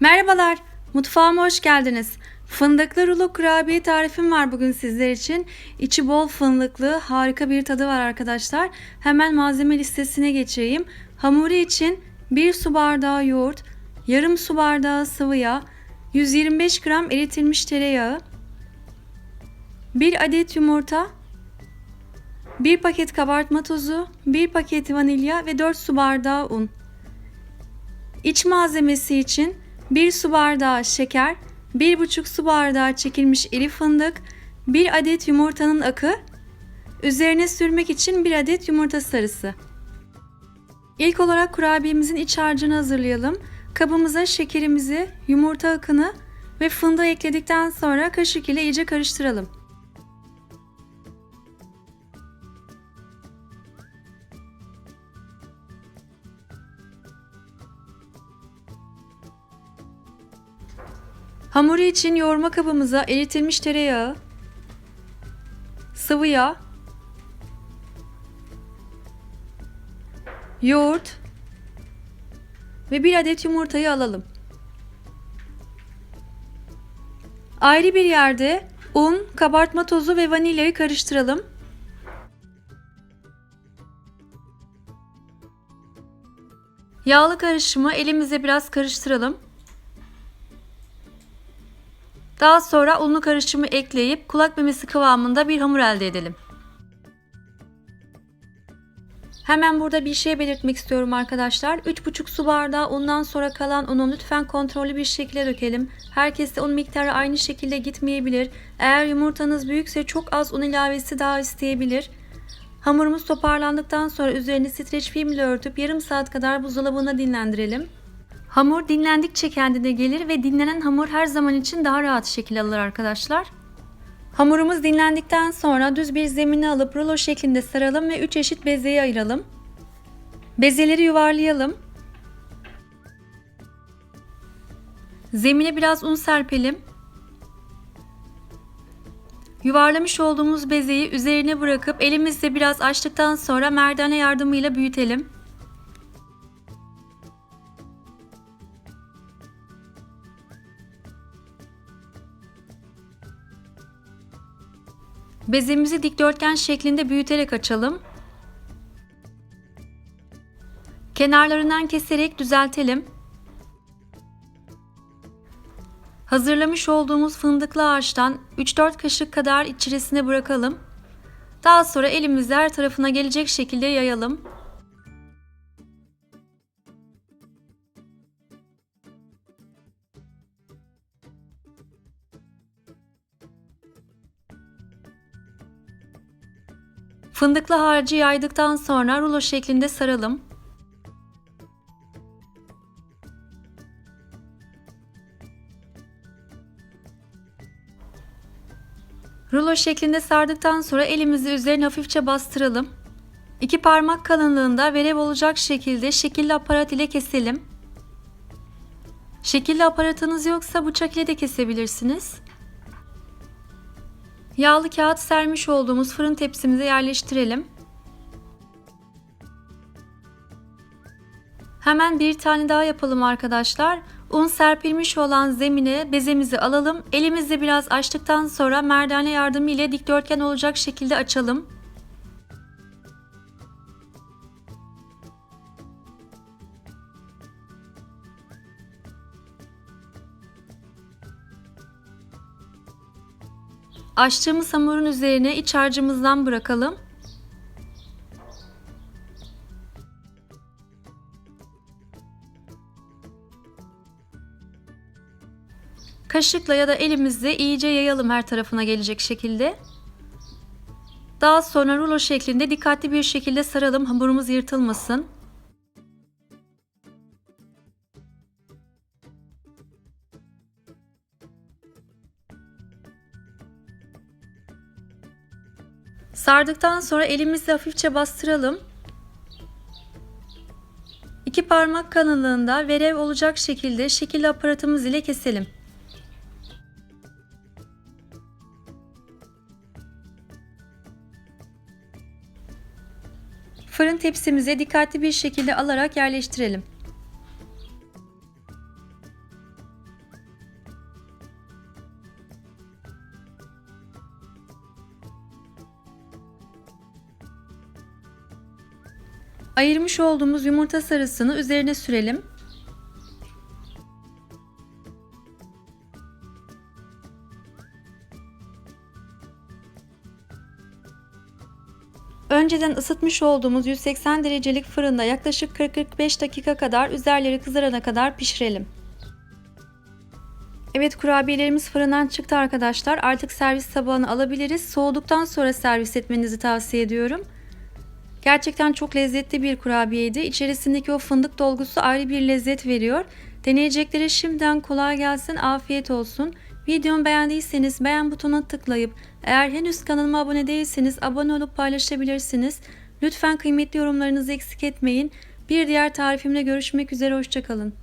Merhabalar, mutfağıma hoş geldiniz. Fındıklı rulo kurabiye tarifim var bugün sizler için. İçi bol fındıklı, harika bir tadı var arkadaşlar. Hemen malzeme listesine geçeyim. Hamuru için 1 su bardağı yoğurt, yarım su bardağı sıvı yağ, 125 gram eritilmiş tereyağı, 1 adet yumurta, 1 paket kabartma tozu, 1 paket vanilya ve 4 su bardağı un. İç malzemesi için 1 su bardağı şeker, 1,5 su bardağı çekilmiş iri fındık, 1 adet yumurtanın akı, üzerine sürmek için 1 adet yumurta sarısı. İlk olarak kurabiyemizin iç harcını hazırlayalım. Kabımıza şekerimizi, yumurta akını ve fındığı ekledikten sonra kaşık ile iyice karıştıralım. Hamuru için yoğurma kabımıza eritilmiş tereyağı, sıvı yağ, yoğurt ve bir adet yumurtayı alalım. Ayrı bir yerde un, kabartma tozu ve vanilyayı karıştıralım. Yağlı karışımı elimizle biraz karıştıralım. Daha sonra unlu karışımı ekleyip kulak memesi kıvamında bir hamur elde edelim. Hemen burada bir şey belirtmek istiyorum arkadaşlar. 3,5 su bardağı undan sonra kalan unu lütfen kontrollü bir şekilde dökelim. Herkeste un miktarı aynı şekilde gitmeyebilir. Eğer yumurtanız büyükse çok az un ilavesi daha isteyebilir. Hamurumuz toparlandıktan sonra üzerini streç filmle örtüp yarım saat kadar buzdolabında dinlendirelim. Hamur dinlendikçe kendine gelir ve dinlenen hamur her zaman için daha rahat şekil alır arkadaşlar. Hamurumuz dinlendikten sonra düz bir zemine alıp rulo şeklinde saralım ve 3 eşit bezeye ayıralım. Bezeleri yuvarlayalım. Zemine biraz un serpelim. Yuvarlamış olduğumuz bezeyi üzerine bırakıp elimizle biraz açtıktan sonra merdane yardımıyla büyütelim. Bezemizi dikdörtgen şeklinde büyüterek açalım. Kenarlarından keserek düzeltelim. Hazırlamış olduğumuz fındıklı ağaçtan 3-4 kaşık kadar içerisine bırakalım. Daha sonra elimizle her tarafına gelecek şekilde yayalım. Fındıklı harcı yaydıktan sonra rulo şeklinde saralım. Rulo şeklinde sardıktan sonra elimizi üzerine hafifçe bastıralım. İki parmak kalınlığında verev olacak şekilde şekilli aparat ile keselim. Şekilli aparatınız yoksa bıçak ile de kesebilirsiniz. Yağlı kağıt sermiş olduğumuz fırın tepsimize yerleştirelim. Hemen bir tane daha yapalım arkadaşlar. Un serpilmiş olan zemine bezemizi alalım. Elimizle biraz açtıktan sonra merdane yardımı ile dikdörtgen olacak şekilde açalım. Açtığımız hamurun üzerine iç harcımızdan bırakalım. Kaşıkla ya da elimizle iyice yayalım her tarafına gelecek şekilde. Daha sonra rulo şeklinde dikkatli bir şekilde saralım hamurumuz yırtılmasın. Sardıktan sonra elimizle hafifçe bastıralım. İki parmak kalınlığında verev olacak şekilde şekil aparatımız ile keselim. Fırın tepsimize dikkatli bir şekilde alarak yerleştirelim. Ayırmış olduğumuz yumurta sarısını üzerine sürelim. Önceden ısıtmış olduğumuz 180 derecelik fırında yaklaşık 40-45 dakika kadar üzerleri kızarana kadar pişirelim. Evet kurabiyelerimiz fırından çıktı arkadaşlar. Artık servis tabağına alabiliriz. Soğuduktan sonra servis etmenizi tavsiye ediyorum. Gerçekten çok lezzetli bir kurabiyeydi. İçerisindeki o fındık dolgusu ayrı bir lezzet veriyor. Deneyeceklere şimdiden kolay gelsin, afiyet olsun. Videomu beğendiyseniz beğen butonuna tıklayıp eğer henüz kanalıma abone değilseniz abone olup paylaşabilirsiniz. Lütfen kıymetli yorumlarınızı eksik etmeyin. Bir diğer tarifimle görüşmek üzere, hoşçakalın.